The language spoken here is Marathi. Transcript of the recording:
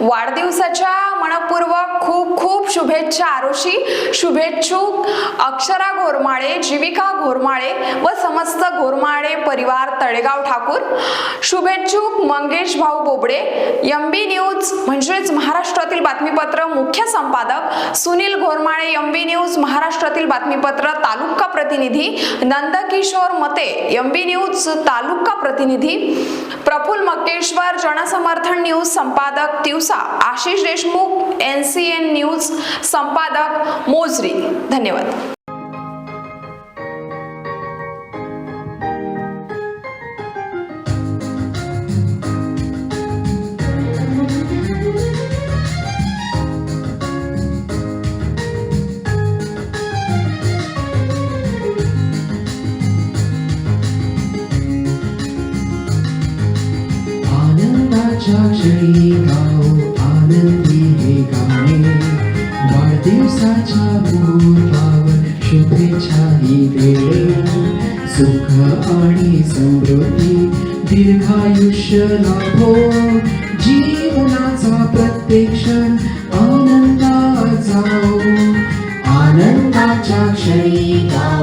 वाढदिवसाच्या मनपूर्वक खूप खूप शुभेच्छा आरुषी. शुभेच्छुक अक्षरा घोरमाळे जीविका घोरमाळे व समस्त घोरमाळे परिवार तळेगाव ठाकूर. शुभेच्छुक मंगेश भाऊ बोबडे एम बी न्यूज म्हणजेच महाराष्ट्रातील बातमीपत्र मुख्य संपादक Sunil Ghormale M B news महाराष्ट्रातील बातमीपत्र तालुका प्रतिनिधी नंदकिशोर मते एम बी न्यूज तालुका प्रतिनिधी प्रफुल्ल मक्केश्वर जनसमर्थन न्यूज संपादक Tiwasa Ashish Deshmukh N C N news संपादक मोजरी. धन्यवाद. क्षणी गाऊ आनंदी हे गाणे वाढदिवसाच्या पूर्वावर शुभेच्छा ही वेळे सुख आणि समृद्धी दीर्घायुष्य लाभो जीवनाचा प्रत्येक क्षण आनंदाचा आनंदाच्या क्षणी गाऊ